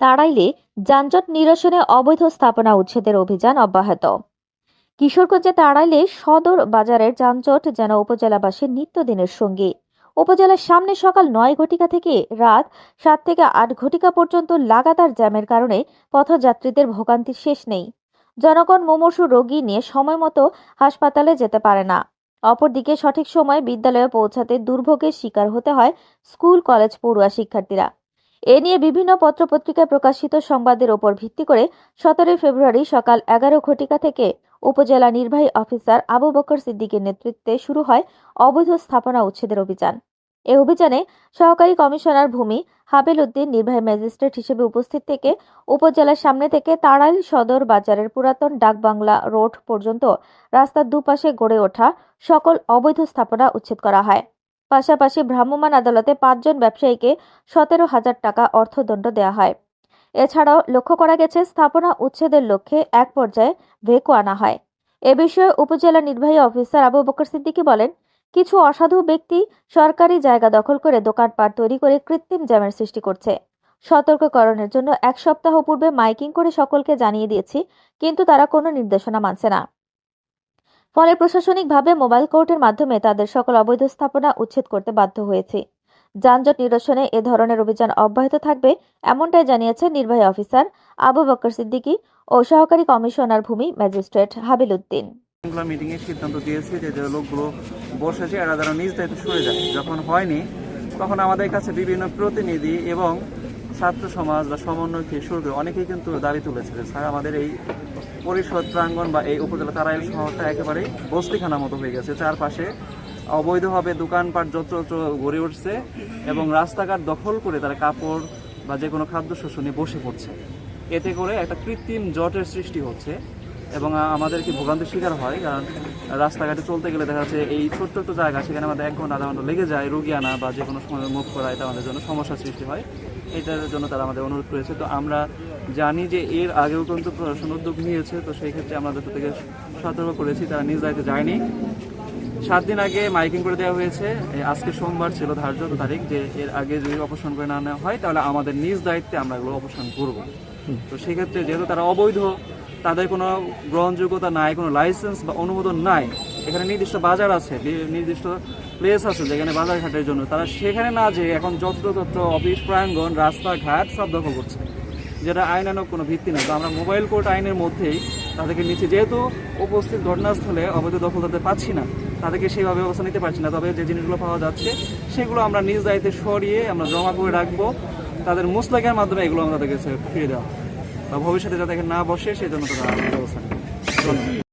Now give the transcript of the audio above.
তাড়াইলে যানজট নিরসনে অবৈধ স্থাপনা উচ্ছেদের অভিযান অব্যাহত। কিশোরগঞ্জে তাড়াইলে সদর বাজারের যানজট যেন উপজেলাবাসীর নিত্যদিনের সঙ্গী। উপজেলার সামনে সকাল নয় ঘটিকা থেকে রাত সাত থেকে আট ঘটিকা পর্যন্ত লাগাতার জ্যামের কারণে পথযাত্রীদের ভোগান্তির শেষ নেই। জনগণ মুমূর্ষু রোগী নিয়ে সময় মতো হাসপাতালে যেতে পারে না। অপরদিকে সঠিক সময়ে বিদ্যালয়ে পৌঁছাতে দুর্ভোগের শিকার হতে হয় স্কুল, কলেজ পড়ুয়া শিক্ষার্থীরা। এ নিয়ে বিভিন্ন পত্রপত্রিকায় প্রকাশিত সংবাদের ওপর ভিত্তি করে সতেরোই ফেব্রুয়ারি সকাল এগারো ঘটিকা থেকে উপজেলা নির্বাহী অফিসার আবু বকর সিদ্দিকের নেতৃত্বে শুরু হয় অবৈধ স্থাপনা উচ্ছেদের অভিযান। এ অভিযানে সহকারী কমিশনার ভূমি হাবিল উদ্দিন, নির্বাহী ম্যাজিস্ট্রেট হিসেবে উপস্থিত থেকে উপজেলার সামনে থেকে তাড়াইল সদর বাজারের পুরাতন ডাকবাংলা রোড পর্যন্ত রাস্তার দুপাশে গড়ে ওঠা সকল অবৈধ স্থাপনা উচ্ছেদ করা হয়। পাশাপাশি ভ্রাম্যমাণ আদালতে পাঁচজন ব্যবসায়ীকে সতেরো হাজার টাকা অর্থদণ্ড দেওয়া হয়। এছাড়াও লক্ষ্য করা গেছে, স্থাপনা উচ্ছেদের লক্ষ্যে এক পর্যায়ে ভেকো আনা হয়। এ বিষয়ে উপজেলা নির্বাহী অফিসার আবু বকর সিদ্দিকী বলেন, কিছু অসাধু ব্যক্তি সরকারি জায়গা দখল করে দোকানপাট তৈরি করে কৃত্রিম জ্যামের সৃষ্টি করছে। সতর্ককরণের জন্য এক সপ্তাহ পূর্বে মাইকিং করে সকলকে জানিয়ে দিয়েছি, কিন্তু তারা কোনো নির্দেশনা মানছে না। ফলে প্রশাসনিকভাবে মোবাইল কোর্টের মাধ্যমে তাদের সকল অবৈধ স্থাপনা উচ্ছেদ করতে বাধ্য হয়েছে। যানজট নিরসনে এ ধরনের অভিযান অব্যাহত থাকবে, এমনটাই জানিয়েছেন নির্বাহী অফিসার আবু বকর সিদ্দিকী ও সহকারী কমিশনার ভূমি ম্যাজিস্ট্রেট হাবিল উদ্দিন। মিটিং সিদ্ধান্ত দিয়েছে যে যে লোকগুলো বসেছে এরা যেন নিজ দায়িত্ব সরে যায়। যখন হয়নি, তখন আমাদের কাছে বিভিন্ন প্রতিনিধি এবং ছাত্র সমাজ বা সমন্বয় থেকে শুরু অনেকেই কিন্তু দাবি তুলেছে যে, স্যার, আমাদের এই পরিষদ প্রাঙ্গণ বা এই উপজেলা তারাইল শহরটা একেবারেই বস্তিখানা মতো হয়ে গেছে। চারপাশে অবৈধভাবে দোকানপাট যত্রতত্র গড়ে উঠছে এবং রাস্তাঘাট দখল করে তারা কাপড় বা যে কোনো খাদ্যশস্য নিয়ে বসে পড়ছে। এতে করে একটা কৃত্রিম জটের সৃষ্টি হচ্ছে। এবং আমাদেরকে ভোগান্তির শিকার হয়? কারণ রাস্তাঘাটে চলতে গেলে দেখা যাচ্ছে এই ছোট্ট ছোট্ট জায়গা সেখানে আমাদের এক ঘণ্টা আধা ঘণ্টা লেগে যায় রুগী আনা বা যে কোনো সময় মুখ করা এটা আমাদের জন্য সমস্যার সৃষ্টি হয়। এটার জন্য তারা আমাদের অনুরোধ করেছে। তো আমরা জানি যে এর আগেও কিন্তু প্রশাসন উদ্যোগ নিয়েছে তো সেই ক্ষেত্রে আমরা তাদের থেকে সতর্ক করেছি। তারা নিজ দায়িত্বে যায়নি। সাত দিন আগে মাইকিং করে দেওয়া হয়েছে। আজকে সোমবার ছিল ধার্য তারিখ যে এর আগে যদি অপসারণ করে না নেওয়া হয় তাহলে আমাদের নিজ দায়িত্বে আমরা এগুলো অপসারণ করব। তো সেক্ষেত্রে যেহেতু তারা অবৈধ তাদের কোনো গ্রহণযোগ্যতা নাই, কোনো লাইসেন্স বা অনুমোদন নাই। এখানে নির্দিষ্ট বাজার আছে নির্দিষ্ট প্লেস আছে যেখানে বাজার ঘাটের জন্য। তারা সেখানে না যে এখন যত্রতত্র অফিস, প্রাঙ্গণ, রাস্তাঘাট সব দখল করছে। যেটা আইনানুক কোনো ভিত্তি নেই। তো আমরা মোবাইল কোর্ট আইনের মধ্যেই তাদেরকে নিচে যেহেতু উপস্থিত ঘটনাস্থলে অবৈধ দখল তাদের পাচ্ছি না, তাদেরকে সেইভাবে ব্যবস্থা নিতে পারছি না। তবে যে জিনিসগুলো পাওয়া যাচ্ছে, সেগুলো আমরা নিজ দায়িত্বে সরিয়ে আমরা জমা করে রাখব। তাদের মুসলাকের মাধ্যমে এগুলো আমরা তাদেরকে ফিরে দেওয়া। বা ভবিষ্যতে যাতে না বসে সেই জন্য তারা ব্যবস্থা